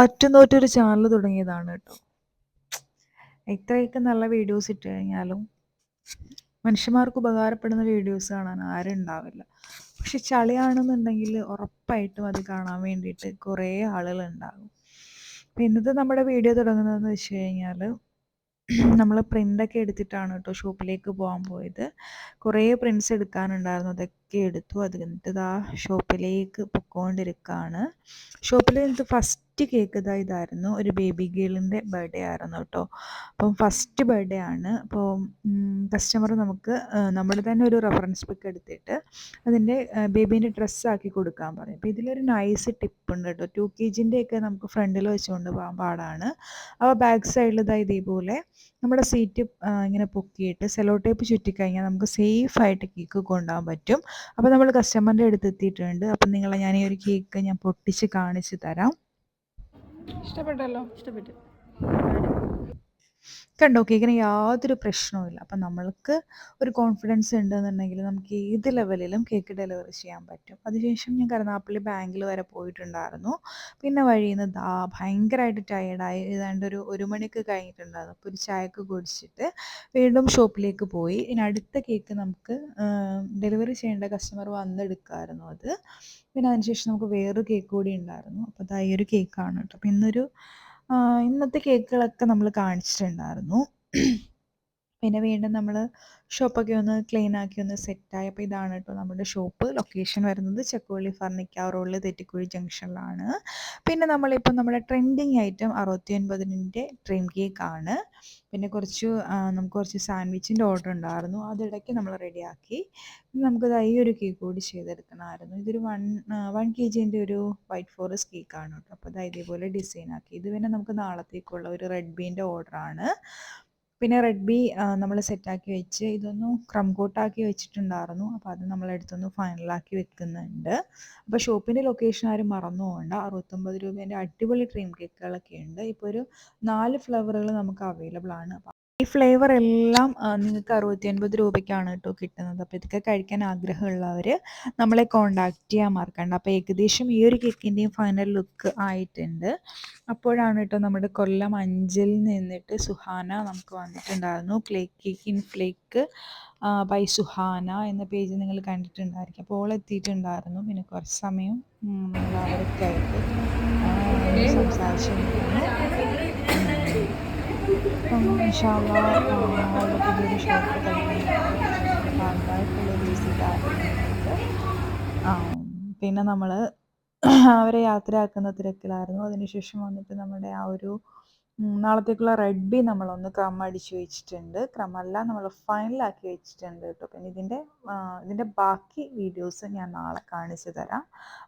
അറ്റുനോറ്റൊരു channel തുടങ്ങിയതാണ് കേട്ടോ. എത്രയൊക്കെ നല്ല വീഡിയോസ് ഇട്ട് കഴിഞ്ഞാലും മനുഷ്യന്മാർക്ക് ഉപകാരപ്പെടുന്ന വീഡിയോസ് കാണാൻ ആരും ഉണ്ടാവില്ല. പക്ഷെ ചളിയാണെന്നുണ്ടെങ്കിൽ ഉറപ്പായിട്ടും അത് കാണാൻ വേണ്ടിയിട്ട് കുറേ ആളുകൾ ഉണ്ടാകും. ഇന്നത്തെ നമ്മുടെ വീഡിയോ തുടങ്ങുന്നതെന്ന് വെച്ച് കഴിഞ്ഞാൽ നമ്മൾ പ്രിന്റൊക്കെ എടുത്തിട്ടാണ് കേട്ടോ ഷോപ്പിലേക്ക് പോകാൻ പോയത്. കുറേ പ്രിന്റ്സ് എടുക്കാനുണ്ടായിരുന്നു. അതൊക്കെ എടുത്തു. അത് കഴിഞ്ഞിട്ട് ഇതാ ഷോപ്പിലേക്ക് പൊക്കോണ്ടിരിക്കുകയാണ് ഷോപ്പിൽ എനിക്ക് ഫസ്റ്റ് കേക്ക് ഇതാ ഇതായിരുന്നു ഒരു ബേബി ഗേളിന്റെ ബർത്ത്ഡേ ആയിരുന്നു കേട്ടോ അപ്പം ഫസ്റ്റ് ബർത്ത്ഡേ ആണ്. അപ്പോൾ കസ്റ്റമർ നമുക്ക് നമ്മൾ തന്നെ ഒരു റെഫറൻസ് ബുക്ക് എടുത്തിട്ട് അതിന്റെ ബേബീന്റെ ഡ്രസ്സാക്കി കൊടുക്കാൻ പറയും. അപ്പോൾ ഇതിലൊരു നൈസ് ടിപ്പ് ഉണ്ട് കേട്ടോ ടു കെ ജിന്റെയൊക്കെ നമുക്ക് ഫ്രണ്ടിൽ വെച്ചുകൊണ്ട് പോകാൻ പാടാണ്. അപ്പോൾ ബാക്ക് സൈഡിൽ ഇതാ ഇതേപോലെ നമ്മുടെ സീറ്റ് ഇങ്ങനെ പൊക്കിയിട്ട് സെലോ ടേപ്പ് ചുറ്റിക്കഴിഞ്ഞാൽ നമുക്ക് സേഫ് ആയിട്ട് കേക്ക് കൊണ്ടുപോകാൻ പറ്റും. അപ്പോൾ നമ്മൾ കസ്റ്റമറിന്റെ അടുത്ത് എത്തിയിട്ടുണ്ട്. അപ്പം നിങ്ങളെ ഞാൻ ഈ ഒരു കേക്ക് ഞാൻ പൊട്ടിച്ച് കാണിച്ച് തരാം. ഇഷ്ടപ്പെട്ടല്ലോ? ഇഷ്ടപ്പെട്ടു. കണ്ടോ കേക്കിന് യാതൊരു പ്രശ്നവുമില്ല അപ്പം നമ്മൾക്ക് ഒരു കോൺഫിഡൻസ് ഉണ്ടെന്നുണ്ടെങ്കിൽ നമുക്ക് ഏത് ലെവലിലും കേക്ക് ഡെലിവറി ചെയ്യാൻ പറ്റും. അതിനുശേഷം ഞാൻ കരുനാപ്പള്ളി ബാങ്കിൽ വരെ പോയിട്ടുണ്ടായിരുന്നു. പിന്നെ വഴിയിൽ നിന്ന് ദാ ഭയങ്കരമായിട്ട് ടയേർഡായി ഏതാണ്ട് ഒരു ഒരു മണിക്ക് കഴിഞ്ഞിട്ടുണ്ടായിരുന്നു. അപ്പോൾ ഒരു ചായക്ക് കുടിച്ചിട്ട് വീണ്ടും ഷോപ്പിലേക്ക് പോയി. ഇനി അടുത്ത കേക്ക് നമുക്ക് ഡെലിവറി ചെയ്യേണ്ട കസ്റ്റമർ വന്നെടുക്കാമായിരുന്നു അത്. പിന്നെ അതിനുശേഷം നമുക്ക് വേറൊരു കേക്ക് കൂടി ഉണ്ടായിരുന്നു. അപ്പോൾ അതാ ഈ ഒരു കേക്കാണ് കേട്ടോ. അപ്പോൾ ഇന്നൊരു ഇന്നത്തെ കേക്കുകളൊക്കെ നമ്മൾ കാണിച്ചിട്ടുണ്ടായിരുന്നു. പിന്നെ വീണ്ടും നമ്മൾ ഷോപ്പൊക്കെ ഒന്ന് ക്ലീൻ ആക്കി ഒന്ന് സെറ്റായി. അപ്പോൾ ഇതാണ് കേട്ടോ നമ്മുടെ ഷോപ്പ്. ലൊക്കേഷൻ വരുന്നത് ചെക്കുവള്ളി ഫർണിക്ക റോഡിൽ തെറ്റിക്കുഴി ജംഗ്ഷനിലാണ്. പിന്നെ നമ്മളിപ്പോൾ നമ്മുടെ ട്രെൻഡിങ് ഐറ്റം അറുപത്തി ഒൻപതിന്റെ ഡ്രീം കേക്ക് ആണ് പിന്നെ കുറച്ച് നമുക്ക് കുറച്ച് സാൻഡ്വിച്ചിന്റെ ഓർഡർ ഉണ്ടായിരുന്നു. അതിടയ്ക്ക് നമ്മൾ റെഡിയാക്കി. നമുക്ക് ഈ ഒരു കേക്ക് കൂടി ചെയ്തെടുക്കണമായിരുന്നു. ഇതൊരു വൺ വൺ കെ ജിന്റെ ഒരു വൈറ്റ് ഫോറസ്റ്റ് കേക്കാണ് കേട്ടോ അപ്പോൾ ഇതേപോലെ ഡിസൈൻ ആക്കി ഇത് പിന്നെ നമുക്ക് നാളത്തേക്കുള്ള ഒരു റെഡ് ബീന്റെ ഓർഡറാണ്. പിന്നെ റെഡ് ബി നമ്മൾ സെറ്റാക്കി വെച്ച് ഇതൊന്ന് ക്രം കോട്ടാക്കി വെച്ചിട്ടുണ്ടായിരുന്നു. അപ്പോൾ അത് നമ്മളെടുത്തൊന്ന് ഫൈനലാക്കി വെക്കുന്നുണ്ട്. അപ്പോൾ ഷോപ്പിന്റെ ലൊക്കേഷൻ ആരും മറന്നു പോകണ്ട. അറുപത്തൊമ്പത് രൂപേന്റെ അടിപൊളി ഡ്രീം കേക്കുകളൊക്കെ ഉണ്ട്. ഇപ്പോൾ ഒരു നാല് ഫ്ലേവറുകൾ നമുക്ക് അവൈലബിൾ ആണ്. ഈ ഫ്ലേവർ എല്ലാം നിങ്ങൾക്ക് അറുപത്തി ഒൻപത് രൂപയ്ക്കാണ് കേട്ടോ കിട്ടുന്നത്. അപ്പോൾ ഇതൊക്കെ കഴിക്കാൻ ആഗ്രഹമുള്ളവർ നമ്മളെ കോണ്ടാക്ട് ചെയ്യാൻ മറക്കണ്ട. അപ്പോൾ ഏകദേശം ഈ ഒരു കേക്കിന്റെയും ഫൈനൽ ലുക്ക് ആയിട്ടുണ്ട്. അപ്പോഴാണ് കേട്ടോ നമ്മുടെ കൊല്ലം അഞ്ചിൽ നിന്നിട്ട് സുഹാന നമുക്ക് വന്നിട്ടുണ്ടായിരുന്നു. Clay cake in flake by Suhana എന്ന പേജ് നിങ്ങൾ കണ്ടിട്ടുണ്ടായിരിക്കും. അപ്പോൾ ഓൾ എത്തിയിട്ടുണ്ടായിരുന്നു. പിന്നെ കുറച്ച് സമയം നമ്മൾ അവരൊക്കെ ആയിട്ട് സംസാരിച്ചിട്ടുണ്ടായിരുന്നു അപ്പം ഇൻഷാള്ള പുതിയൊരു ഷോപ്പ് പിന്നെ നമ്മൾ അവരെ യാത്രയാക്കുന്ന തിരക്കിലായിരുന്നു. അതിനുശേഷം വന്നിട്ട് നമ്മുടെ ആ ഒരു നാളത്തേക്കുള്ള റെഡ് നമ്മളൊന്ന് ക്രം അടിച്ച് വെച്ചിട്ടുണ്ട്. ക്രമല്ല നമ്മൾ ഫൈനലാക്കി വെച്ചിട്ടുണ്ട് കേട്ടോ പിന്നെ ഇതിന്റെ ഇതിന്റെ ബാക്കി വീഡിയോസ് ഞാൻ നാളെ കാണിച്ചു തരാം.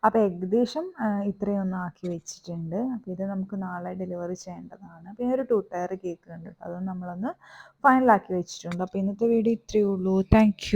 അപ്പോൾ ഏകദേശം ഇത്രയൊന്നും ആക്കി വെച്ചിട്ടുണ്ട്. അപ്പോൾ ഇത് നമുക്ക് നാളെ ഡെലിവറി ചെയ്യേണ്ടതാണ്. പിന്നെ ഒരു ടു ടയർ കേക്ക് ഉണ്ട് അതും നമ്മളൊന്ന് ഫൈനലാക്കി വെച്ചിട്ടുണ്ട്. അപ്പോൾ ഇന്നത്തെ വീഡിയോ ഇത്രയേ ഉള്ളൂ. താങ്ക്